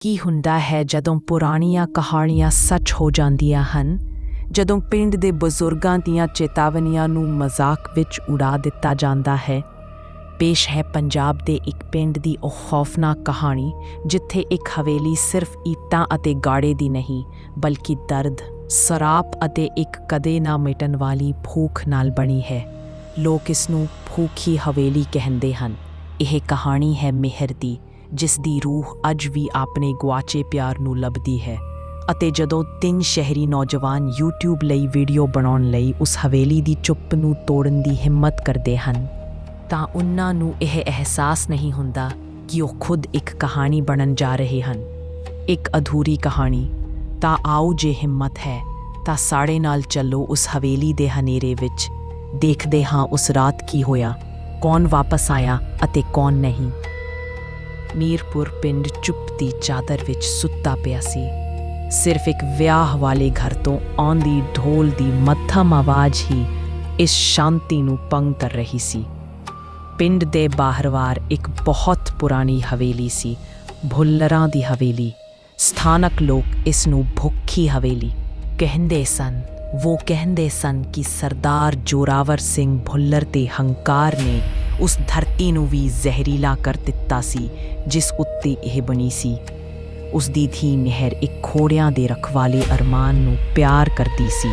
ਕੀ ਹੁੰਦਾ ਹੈ ਜਦੋਂ ਪੁਰਾਣੀਆਂ ਕਹਾਣੀਆਂ ਸੱਚ ਹੋ ਜਾਂਦੀਆਂ ਹਨ? ਜਦੋਂ ਪਿੰਡ ਦੇ ਬਜ਼ੁਰਗਾਂ ਦੀਆਂ ਚੇਤਾਵਨੀਆਂ ਨੂੰ ਮਜ਼ਾਕ ਵਿੱਚ ਉਡਾ ਦਿੱਤਾ ਜਾਂਦਾ ਹੈ? ਪੇਸ਼ ਹੈ ਪੰਜਾਬ ਦੇ ਇੱਕ ਪਿੰਡ ਦੀ ਉਹ ਖੌਫਨਾਕ ਕਹਾਣੀ, ਜਿੱਥੇ ਇੱਕ ਹਵੇਲੀ ਸਿਰਫ ਇੱਟਾਂ ਅਤੇ ਗਾੜੇ ਦੀ ਨਹੀਂ, ਬਲਕਿ ਦਰਦ, ਸਰਾਪ ਅਤੇ ਇੱਕ ਕਦੇ ਨਾ ਮਿਟਣ ਵਾਲੀ ਭੂਖ ਨਾਲ ਬਣੀ ਹੈ। ਲੋਕ ਇਸ ਨੂੰ ਭੂਖੀ ਹਵੇਲੀ ਕਹਿੰਦੇ ਹਨ। ਇਹ ਕਹਾਣੀ ਹੈ ਮਿਹਰ ਦੀ। ਜਿਸ ਦੀ ਰੂਹ ਅੱਜ ਵੀ ਆਪਣੇ ਗੁਆਚੇ ਪਿਆਰ ਨੂੰ ਲੱਭਦੀ ਹੈ ਅਤੇ ਜਦੋਂ ਤਿੰਨ ਸ਼ਹਿਰੀ ਨੌਜਵਾਨ YouTube ਲਈ ਵੀਡੀਓ ਬਣਾਉਣ ਲਈ ਉਸ ਹਵੇਲੀ ਦੀ ਚੁੱਪ ਨੂੰ ਤੋੜਨ ਦੀ ਹਿੰਮਤ ਕਰਦੇ ਹਨ, ਤਾਂ ਉਹਨਾਂ ਨੂੰ ਇਹ ਅਹਿਸਾਸ ਨਹੀਂ ਹੁੰਦਾ ਕਿ ਉਹ ਖੁਦ ਇੱਕ ਕਹਾਣੀ ਬਣਨ ਜਾ ਰਹੇ ਹਨ। ਇੱਕ ਅਧੂਰੀ ਕਹਾਣੀ, ਤਾਂ ਆਓ ਜੇ ਹਿੰਮਤ ਹੈ, ਤਾਂ ਸਾਡੇ ਨਾਲ ਚੱਲੋ ਉਸ ਹਵੇਲੀ ਦੇ ਹਨੇਰੇ ਵਿੱਚ। ਦੇਖਦੇ ਹਾਂ ਉਸ ਰਾਤ ਕੀ ਹੋਇਆ, ਕੌਣ ਵਾਪਸ ਆਇਆ ਅਤੇ ਕੌਣ ਨਹੀਂ। ਮੀਰਪੁਰ ਪਿੰਡ ਚੁੱਪ ਦੀ ਚਾਦਰ ਵਿੱਚ ਸੁੱਤਾ ਪਿਆ ਸੀ। ਸਿਰਫ ਇੱਕ ਵਿਆਹ ਵਾਲੇ ਘਰ ਤੋਂ ਆਉਂਦੀ ਢੋਲ ਦੀ ਮੱਧਮ ਆਵਾਜ਼ ਹੀ ਇਸ ਸ਼ਾਂਤੀ ਨੂੰ ਪੰਗ ਕਰ ਰਹੀ ਸੀ। ਪਿੰਡ ਦੇ ਬਾਹਰਵਾਰ ਇੱਕ ਬਹੁਤ ਪੁਰਾਣੀ ਹਵੇਲੀ ਸੀ, ਭੁੱਲਰਾਂ ਦੀ ਹਵੇਲੀ। ਸਥਾਨਕ ਲੋਕ ਇਸ ਨੂੰ ਭੁੱਖੀ ਹਵੇਲੀ ਕਹਿੰਦੇ ਸਨ। ਉਹ ਕਹਿੰਦੇ ਸਨ ਕਿ ਸਰਦਾਰ ਜੋਰਾਵਰ ਸਿੰਘ ਭੁੱਲਰ ਤੇ ਹੰਕਾਰ ਨੇ ਉਸ ਧਰਤੀ ਨੂੰ ਵੀ ਜ਼ਹਿਰੀਲਾ ਕਰ ਦਿੱਤਾ ਸੀ, ਜਿਸ ਉੱਤੇ ਇਹ ਬਣੀ ਸੀ। ਉਸ ਦੀ ਧੀ ਨਹਿਰ ਇੱਕ ਖੋੜਿਆਂ ਦੇ ਰਖਵਾਲੇ ਅਰਮਾਨ ਨੂੰ ਪਿਆਰ ਕਰਦੀ ਸੀ।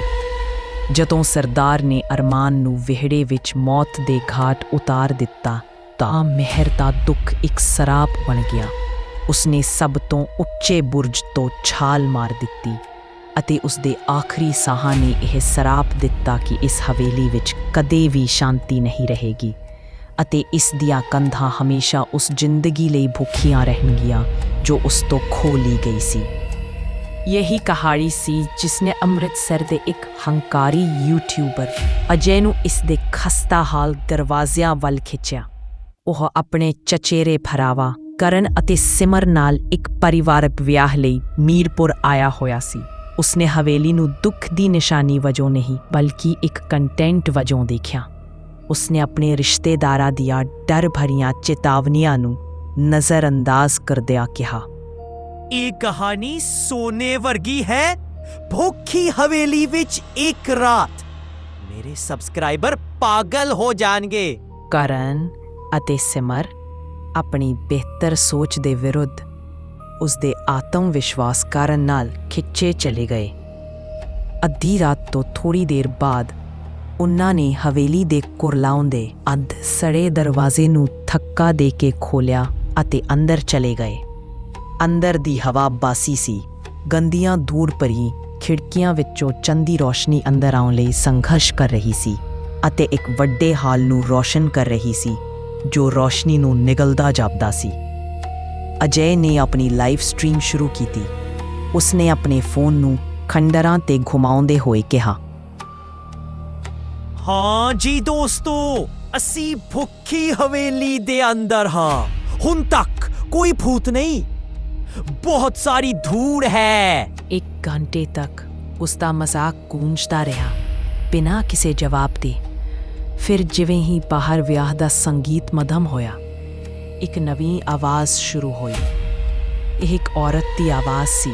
ਜਦੋਂ ਸਰਦਾਰ ਨੇ ਅਰਮਾਨ ਨੂੰ ਵਿਹੜੇ ਵਿੱਚ ਮੌਤ ਦੇ ਘਾਟ ਉਤਾਰ ਦਿੱਤਾ, ਤਾਂ ਮਹਿਰ ਦਾ ਦੁੱਖ ਇੱਕ ਸਰਾਪ ਬਣ ਗਿਆ। ਉਸਨੇ ਸਭ ਤੋਂ ਉੱਚੇ ਬੁਰਜ ਤੋਂ ਛਾਲ ਮਾਰ ਦਿੱਤੀ ਅਤੇ ਉਸਦੇ ਆਖਰੀ ਸਾਹਾਂ ਨੇ ਇਹ ਸਰਾਪ ਦਿੱਤਾ ਕਿ ਇਸ ਹਵੇਲੀ ਵਿੱਚ ਕਦੇ ਵੀ ਸ਼ਾਂਤੀ ਨਹੀਂ ਰਹੇਗੀ। ਅਤੇ ਇਸ ਦੀਆਂ ਕੰਧਾਂ ਹਮੇਸ਼ਾ ਉਸ ਜ਼ਿੰਦਗੀ ਲਈ ਭੁੱਖੀਆਂ ਰਹਿਣਗੀਆਂ, ਜੋ ਉਸ ਤੋਂ ਖੋ ਲਈ ਗਈ ਸੀ। ਯਹੀ ਕਹਾਣੀ ਸੀ ਜਿਸਨੇ ਅੰਮ੍ਰਿਤਸਰ ਦੇ ਇੱਕ ਹੰਕਾਰੀ ਯੂਟਿਊਬਰ ਅਜੇ ਨੂੰ ਇਸ ਦੇ ਖਸਤਾ ਹਾਲ ਦਰਵਾਜ਼ਿਆਂ ਵੱਲ ਖਿੱਚਿਆ। ਉਹ ਆਪਣੇ ਚਚੇਰੇ ਭਰਾਵਾ ਕਰਨ ਅਤੇ ਸਿਮਰ ਨਾਲ ਇੱਕ ਪਰਿਵਾਰਕ ਵਿਆਹ ਲਈ ਮੀਰਪੁਰ ਆਇਆ ਹੋਇਆ ਸੀ। ਉਸਨੇ ਹਵੇਲੀ ਨੂੰ ਦੁੱਖ ਦੀ ਨਿਸ਼ਾਨੀ ਵਜੋਂ ਨਹੀਂ, ਬਲਕਿ ਇੱਕ ਕੰਟੈਂਟ ਵਜੋਂ ਦੇਖਿਆ। ਉਸਨੇ ਆਪਣੇ ਰਿਸ਼ਤੇਦਾਰਾਂ ਦੀਆਂ ਡਰ ਭਰੀਆਂ ਚੇਤਾਵਨੀਆਂ ਨੂੰ ਨਜ਼ਰਅੰਦਾਜ਼ ਕਰਦਿਆਂ ਕਿਹਾ ਇਹ ਕਹਾਣੀ ਸੋਨੇ ਵਰਗੀ ਹੈ। ਭੁੱਖੀ ਹਵੇਲੀ ਵਿੱਚ ਇੱਕ ਰਾਤ ਮੇਰੇ ਸਬਸਕ੍ਰਾਈਬਰ ਪਾਗਲ ਹੋ ਜਾਣਗੇ। ਕਰਨ ਅਤੇ ਸਿਮਰ ਆਪਣੀ ਬਿਹਤਰ ਸੋਚ ਦੇ ਵਿਰੁੱਧ ਉਸ ਦੇ ਆਤਮ ਵਿਸ਼ਵਾਸ ਕਾਰਨ ਨਾਲ ਖਿੱਚੇ ਚਲੇ ਗਏ। ਅੱਧੀ ਰਾਤ ਤੋਂ ਥੋੜੀ ਦੇਰ ਬਾਅਦ ਉਨ੍ਹਾਂ ਨੇ ਹਵੇਲੀ ਦੇ ਕੁਰਲਾਉਂਦੇ ਅੱਧ ਸੜੇ ਦਰਵਾਜ਼ੇ ਨੂੰ ਥੱਕਾ ਦੇ ਕੇ ਖੋਲਿਆ ਅਤੇ ਅੰਦਰ ਚਲੇ ਗਏ। ਅੰਦਰ ਦੀ ਹਵਾ ਬਾਸੀ ਸੀ। ਗੰਦੀਆਂ ਦੂਰ ਭਰੀ ਖਿੜਕੀਆਂ ਵਿੱਚੋਂ ਚੰਦੀ ਰੋਸ਼ਨੀ ਅੰਦਰ ਆਉਣ ਲਈ ਸੰਘਰਸ਼ ਕਰ ਰਹੀ ਸੀ ਅਤੇ ਇੱਕ ਵੱਡੇ ਹਾਲ ਨੂੰ ਰੋਸ਼ਨ ਕਰ ਰਹੀ ਸੀ, ਜੋ ਰੋਸ਼ਨੀ ਨੂੰ ਨਿਗਲਦਾ ਜਾਪਦਾ ਸੀ। ਅਜੇ ਨੇ ਆਪਣੀ ਲਾਈਵ ਸਟ੍ਰੀਮ ਸ਼ੁਰੂ ਕੀਤੀ। ਉਸਨੇ ਆਪਣੇ ਫੋਨ ਨੂੰ ਖੰਡਰਾਂ ਤੇ ਘੁਮਾਉਂਦੇ ਹੋਏ ਕਿਹਾ ਹਾਂ ਜੀ ਦੋਸਤੋ, ਅਸੀਂ ਭੁੱਖੀ ਹਵੇਲੀ ਦੇ ਅੰਦਰ ਹਾਂ। ਹੁਣ ਤੱਕ ਕੋਈ ਭੂਤ ਨਹੀਂ। ਬਹੁਤ ਸਾਰੀ ਧੂੜ ਹੈ। ਇੱਕ ਘੰਟੇ ਤੱਕ ਉਸ ਦਾ ਮਜ਼ਾਕ ਗੂੰਜਦਾ ਰਿਹਾ, ਬਿਨਾਂ ਕਿਸੇ ਜਵਾਬ ਦੇ। ਫਿਰ ਜਿਵੇਂ ਹੀ ਬਾਹਰ ਵਿਆਹ ਦਾ ਸੰਗੀਤ ਮਧਮ ਹੋਇਆ, ਇੱਕ ਨਵੀਂ ਆਵਾਜ਼ ਸ਼ੁਰੂ ਹੋਈ। ਇਹ ਇੱਕ ਔਰਤ ਦੀ ਆਵਾਜ਼ ਸੀ,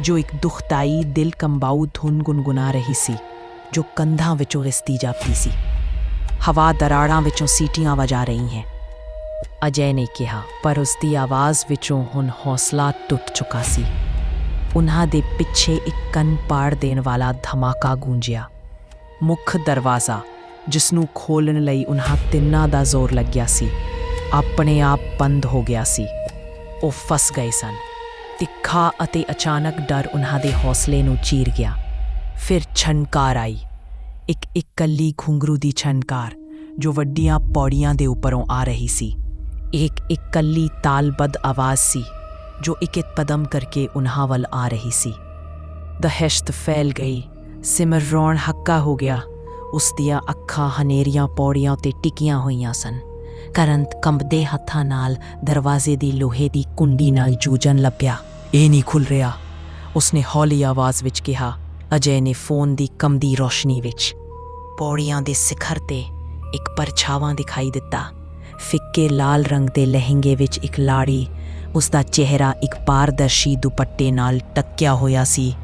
ਜੋ ਇੱਕ ਦੁਖਦਾਈ ਦਿਲ ਕੰਬਾਊ ਧੁਨ ਗੁੰਗੁਣਾ ਰਹੀ ਸੀ। ਜੋ ਕੰਧਾਂ ਵਿੱਚੋਂ ਰਿਸਦੀ ਜਾਪਦੀ ਸੀ। ਹਵਾ ਦਰਾੜਾਂ ਵਿੱਚੋਂ ਸੀਟੀਆਂ ਵਜਾ ਰਹੀ ਹੈ। ਅਜੈ ਨੇ ਕਿਹਾ, ਪਰ ਉਸ ਦੀ ਆਵਾਜ਼ ਵਿੱਚੋਂ ਹੁਣ ਹੌਸਲਾ ਟੁੱਟ ਚੁੱਕਾ ਸੀ। ਉਹਨਾਂ ਦੇ ਪਿੱਛੇ ਇੱਕ ਕੰਨ ਪਾੜ ਦੇਣ ਵਾਲਾ ਧਮਾਕਾ ਗੂੰਜਿਆ। ਮੁੱਖ ਦਰਵਾਜ਼ਾ, ਜਿਸ ਨੂੰ ਖੋਲਣ ਲਈ ਉਹਨਾਂ ਤਿੰਨਾਂ ਦਾ ਜ਼ੋਰ ਲੱਗਿਆ ਸੀ, ਆਪਣੇ ਆਪ ਬੰਦ ਹੋ ਗਿਆ ਸੀ। ਉਹ ਫਸ ਗਏ ਸਨ। ਤਿੱਖਾ ਅਤੇ ਅਚਾਨਕ ਡਰ ਉਹਨਾਂ ਦੇ ਹੌਸਲੇ ਨੂੰ ਚੀਰ ਗਿਆ। ਫਿਰ ਛਣਕਾਰ ਆਈ। ਇੱਕ ਇਕੱਲੀ ਘੁੰਗਰੂ ਦੀ ਛਣਕਾਰ, ਜੋ ਵੱਡੀਆਂ ਪੌੜੀਆਂ ਦੇ ਉੱਪਰੋਂ ਆ ਰਹੀ ਸੀ। ਇੱਕ ਇਕੱਲੀ ਤਾਲਬੱਧ ਆਵਾਜ਼ ਸੀ, ਜੋ ਇੱਕ ਇੱਕ ਕਦਮ ਕਰਕੇ ਉਨ੍ਹਾਂ ਵੱਲ ਆ ਰਹੀ ਸੀ। ਦਹਿਸ਼ਤ ਫੈਲ ਗਈ। ਸਿਮਰ ਰੌਣ ਹੱਕਾ ਹੋ ਗਿਆ। ਉਸ ਦੀਆਂ ਅੱਖਾਂ ਹਨੇਰੀਆਂ ਪੌੜੀਆਂ ਤੇ ਟਿਕੀਆਂ ਹੋਈਆਂ ਸਨ। ਕਰੰਤ ਕੰਬਦੇ ਹੱਥਾਂ ਨਾਲ ਦਰਵਾਜ਼ੇ ਦੀ ਲੋਹੇ ਦੀ ਕੁੰਡੀ ਨਾਲ ਜੂਝਣ ਲੱਪਿਆ ਇਹ ਨਹੀਂ ਖੁੱਲ ਰਿਹਾ। ਉਸਨੇ ਹੌਲੀ ਆਵਾਜ਼ ਵਿੱਚ ਕਿਹਾ ਅਜੇ ਨੇ ਫੋਨ ਦੀ ਕੰਬਦੀ ਰੋਸ਼ਨੀ ਵਿੱਚ ਪੌੜੀਆਂ ਦੇ ਸਿਖਰ ਤੇ ਇੱਕ ਪਰਛਾਵਾਂ ਦਿਖਾਈ ਦਿੱਤਾ। ਫਿੱਕੇ ਲਾਲ ਰੰਗ ਦੇ ਲਹਿੰਗੇ ਵਿੱਚ ਇੱਕ ਲਾੜੀ ਉਸ ਦਾ ਚਿਹਰਾ ਇੱਕ ਪਾਰਦਰਸ਼ੀ ਦੁਪੱਟੇ ਨਾਲ ਟੱਕਿਆ ਹੋਇਆ ਸੀ।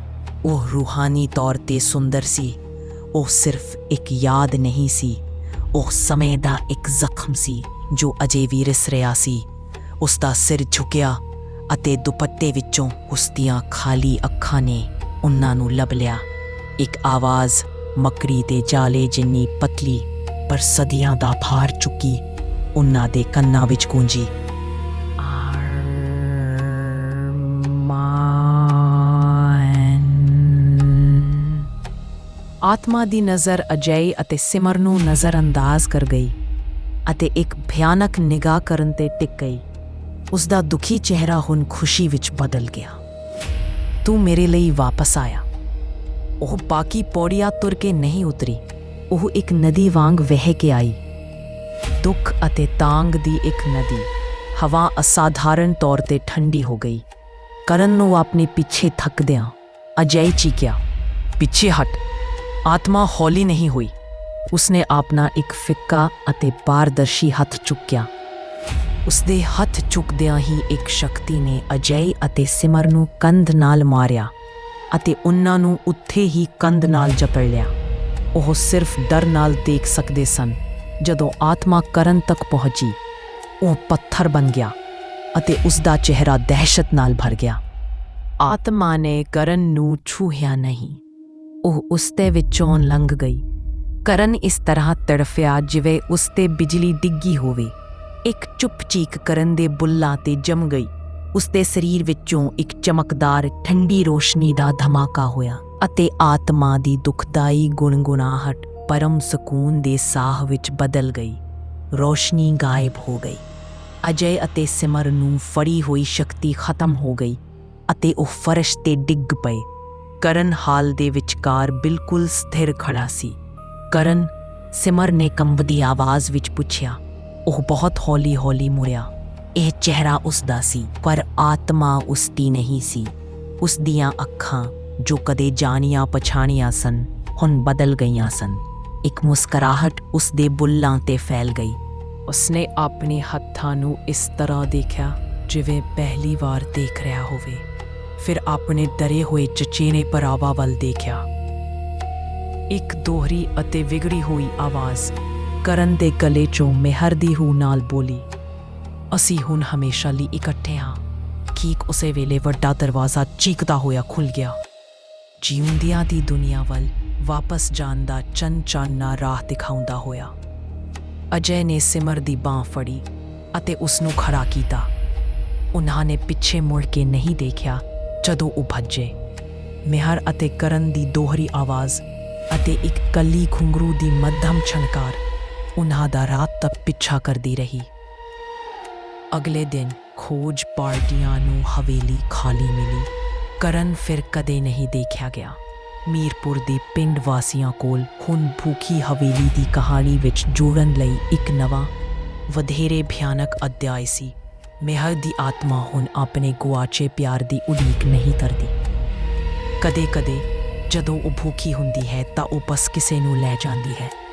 ਉਹ ਰੂਹਾਨੀ ਤੌਰ ਤੇ ਸੁੰਦਰ ਸੀ। ਉਹ ਸਿਰਫ ਇੱਕ ਯਾਦ ਨਹੀਂ ਸੀ। ਉਹ ਸਮੇਂ ਦਾ ਇੱਕ ਜ਼ਖਮ ਸੀ ਜੋ ਅਜੇ ਵੀ ਰਿਸ ਰਿਹਾ ਸੀ। ਉਸ ਦਾ ਸਿਰ ਝੁਕਿਆ ਅਤੇ ਦੁਪੱਟੇ ਵਿੱਚੋਂ ਉਸ ਦੀਆਂ ਖਾਲੀ ਅੱਖਾਂ ਨੇ ਉਹਨਾਂ ਨੂੰ ਲੱਭ ਲਿਆ। ਇੱਕ ਆਵਾਜ਼ ਮਕੜੀ ਦੇ ਜਾਲੇ ਜਿੰਨੀ ਪਤਲੀ ਪਰ ਸਦੀਆਂ ਦਾ ਭਾਰ ਚੁੱਕੀ ਉਹਨਾਂ ਦੇ ਕੰਨਾਂ ਵਿੱਚ ਗੂੰਜੀ। ਆਤਮਾ ਦੀ ਨਜ਼ਰ ਅਜੈ ਅਤੇ ਸਿਮਰ ਨੂੰ ਨਜ਼ਰਅੰਦਾਜ਼ ਕਰ ਗਈ ਅਤੇ ਇੱਕ ਭਿਆਨਕ ਨਿਗਾਹ ਕਰਨ ਤੇ ਟਿਕ ਗਈ। ਉਸ ਦਾ ਦੁਖੀ ਚਿਹਰਾ ਹੁਣ ਖੁਸ਼ੀ ਵਿੱਚ ਬਦਲ ਗਿਆ। ਤੂੰ ਮੇਰੇ ਲਈ ਵਾਪਸ ਆਇਆ। ਉਹ ਬਾਕੀ ਪੌੜੀਆਂ ਤੁਰ ਕੇ ਨਹੀਂ ਉਤਰੀ। ਉਹ ਇੱਕ ਨਦੀ ਵਾਂਗ ਵਹਿ ਕੇ ਆਈ। ਦੁੱਖ ਅਤੇ ਤਾਂਗ ਦੀ ਇੱਕ ਨਦੀ। ਹਵਾ ਅਸਾਧਾਰਨ ਤੌਰ ਤੇ ਠੰਡੀ ਹੋ ਗਈ। ਕਰਨ ਨੂੰ ਆਪਣੇ ਪਿੱਛੇ ਥੱਕਦਿਆਂ ਅਜੈ ਚੀਕਿਆ, ਪਿੱਛੇ ਹਟ। ਆਤਮਾ ਹੌਲੀ ਨਹੀਂ ਹੋਈ। ਉਸਨੇ ਆਪਣਾ ਇੱਕ ਫਿੱਕਾ ਅਤੇ ਪਾਰਦਰਸ਼ੀ ਹੱਥ ਚੁੱਕਿਆ। ਉਸਦੇ ਹੱਥ ਚੁੱਕਦਿਆਂ ਹੀ ਇੱਕ ਸ਼ਕਤੀ ਨੇ ਅਜੈ ਅਤੇ ਸਿਮਰ ਨੂੰ ਕੰਧ ਨਾਲ ਮਾਰਿਆ ਅਤੇ ਉਹਨਾਂ ਨੂੰ ਉੱਥੇ ਹੀ ਕੰਧ ਨਾਲ ਜਪੜ ਲਿਆ। ਉਹ ਸਿਰਫ ਡਰ ਨਾਲ ਦੇਖ ਸਕਦੇ ਸਨ, ਜਦੋਂ ਆਤਮਾ ਕਰਨ ਤੱਕ ਪਹੁੰਚੀ, ਉਹ ਪੱਥਰ ਬਣ ਗਿਆ ਅਤੇ ਉਸ ਦਾ ਚਿਹਰਾ ਦਹਿਸ਼ਤ ਨਾਲ ਭਰ ਗਿਆ। ਆਤਮਾ ਨੇ ਕਰਨ ਨੂੰ ਛੂਹਿਆ ਨਹੀਂ। ਉਹ ਉਸ ਦੇ ਵਿੱਚੋਂ ਲੰਘ ਗਈ। ਕਰਨ ਇਸ ਤਰ੍ਹਾਂ ਤੜਫਿਆ ਜਿਵੇਂ ਉਸ ਤੇ ਬਿਜਲੀ ਡਿੱਗੀ ਹੋਵੇ। ਇੱਕ ਚੁੱਪ ਚੀਕ ਕਰਨ ਦੇ ਬੁੱਲਾਂ ਤੇ ਜਮ ਗਈ। ਉਸਦੇ ਸਰੀਰ ਵਿੱਚੋਂ ਇੱਕ ਚਮਕਦਾਰ ਠੰਡੀ ਰੋਸ਼ਨੀ ਦਾ ਧਮਾਕਾ ਹੋਇਆ ਅਤੇ ਆਤਮਾ ਦੀ ਦੁਖਦਾਈ ਗੁਣਗੁਣਾਹਟ ਪਰਮ ਸਕੂਨ ਦੇ ਸਾਹ ਵਿੱਚ ਬਦਲ ਗਈ। ਰੋਸ਼ਨੀ ਗਾਇਬ ਹੋ ਗਈ। ਅਜੇ ਅਤੇ ਸਿਮਰ ਨੂੰ ਫੜੀ ਹੋਈ ਸ਼ਕਤੀ ਖਤਮ ਹੋ ਗਈ ਅਤੇ ਉਹ ਫਰਸ਼ ਤੇ ਡਿੱਗ ਪਏ। ਕਰਨ ਹਾਲ ਦੇ ਵਿਚਕਾਰ ਬਿਲਕੁਲ ਸਥਿਰ ਖੜਾ ਸੀ। ਕਰਨ, ਸਿਮਰ ਨੇ ਕੰਬਦੀ ਆਵਾਜ਼ ਵਿੱਚ ਪੁੱਛਿਆ ਉਹ ਬਹੁਤ ਹੌਲੀ-ਹੌਲੀ ਮੁੜਿਆ। ਇਹ ਚਿਹਰਾ ਉਸ ਦਾ ਸੀ, ਪਰ ਆਤਮਾ ਉਸ ਦੀ ਨਹੀਂ ਸੀ। ਉਸ ਦੀਆਂ ਅੱਖਾਂ, ਜੋ ਕਦੇ ਜਾਣੀਆਂ ਪਛਾਣੀਆਂ ਸਨ, ਹੁਣ ਬਦਲ ਗਈਆਂ ਸਨ। ਇੱਕ ਮੁਸਕਰਾਹਟ ਉਸ ਦੇ ਬੁੱਲਾਂ ਤੇ ਫੈਲ ਗਈ। ਉਸਨੇ ਆਪਣੇ ਹੱਥਾਂ ਨੂੰ ਇਸ ਤਰ੍ਹਾਂ ਦੇਖਿਆ, ਜਿਵੇਂ ਪਹਿਲੀ ਵਾਰ ਦੇਖ ਰਿਹਾ ਹੋਵੇ। ਫਿਰ ਆਪਣੇ ਡਰੇ ਹੋਏ ਚਚੇਰੇ ਪਰਾਵਾ ਵੱਲ ਦੇਖਿਆ। ਇੱਕ ਦੋਹਰੀ ਅਤੇ ਵਿਗੜੀ ਹੋਈ ਆਵਾਜ਼ ਕਰਨ ਦੇ ਗਲੇ ਚੋਂ ਮਿਹਰ ਦੀ ਹੂ ਨਾਲ ਬੋਲੀ, ਅਸੀਂ ਹੁਣ ਹਮੇਸ਼ਾ ਲਈ ਇਕੱਠੇ ਹਾਂ। ਠੀਕ ਉਸੇ ਵੇਲੇ ਵੱਡਾ ਦਰਵਾਜ਼ਾ ਚੀਕਦਾ ਹੋਇਆ ਖੁੱਲ ਗਿਆ। ਜਿਉਂਦਿਆਂ ਦੀ ਦੁਨੀਆ ਵੱਲ ਵਾਪਸ ਜਾਣ ਦਾ ਚੰਨ ਚਾਨਣਾ ਰਾਹ ਦਿਖਾਉਂਦਾ ਹੋਇਆ। ਅਜੈ ਨੇ ਸਿਮਰ ਦੀ ਬਾਹ ਫੜੀ ਅਤੇ ਉਸ ਨੂੰ ਖੜਾ ਕੀਤਾ। ਉਹਨਾਂ ਨੇ ਪਿੱਛੇ ਮੁੜ ਕੇ ਨਹੀਂ ਦੇਖਿਆ ਜਦੋਂ ਉਹ ਭੱਜੇ। ਮਿਹਰ ਅਤੇ ਕਰਨ ਦੀ ਦੋਹਰੀ ਆਵਾਜ਼ ਅਤੇ ਇੱਕ ਕੱਲੀ ਖੁੰਗਰੂ ਦੀ ਮੱਧਮ ਛਣਕਾਰ ਉਹਨਾਂ ਦਾ ਰਾਤ ਤੱਕ ਪਿੱਛਾ ਕਰਦੀ ਰਹੀ। ਅਗਲੇ ਦਿਨ ਖੋਜ ਪਾਰਟੀਆਂ ਨੂੰ ਹਵੇਲੀ ਖਾਲੀ ਮਿਲੀ। ਕਰਨ ਫਿਰ ਕਦੇ ਨਹੀਂ ਦੇਖਿਆ ਗਿਆ। ਮੀਰਪੁਰ ਦੇ ਪਿੰਡ ਵਾਸੀਆਂ ਕੋਲ ਹੁਣ ਭੂਖੀ ਹਵੇਲੀ ਦੀ ਕਹਾਣੀ ਵਿੱਚ ਜੋੜਨ ਲਈ ਇੱਕ ਨਵਾਂ, ਵਧੇਰੇ ਭਿਆਨਕ ਅਧਿਆਇ ਸੀ। ਮਿਹਰ ਦੀ ਆਤਮਾ ਹੁਣ ਆਪਣੇ ਗੁਆਚੇ ਪਿਆਰ ਦੀ ਉਡੀਕ ਨਹੀਂ ਕਰਦੀ ਕਦੇ-ਕਦੇ ਜਦੋਂ ਉਹ ਭੂਖੀ ਹੁੰਦੀ ਹੈ ਤਾਂ ਉਹ ਬਸ ਕਿਸੇ ਨੂੰ ਲੈ ਜਾਂਦੀ ਹੈ।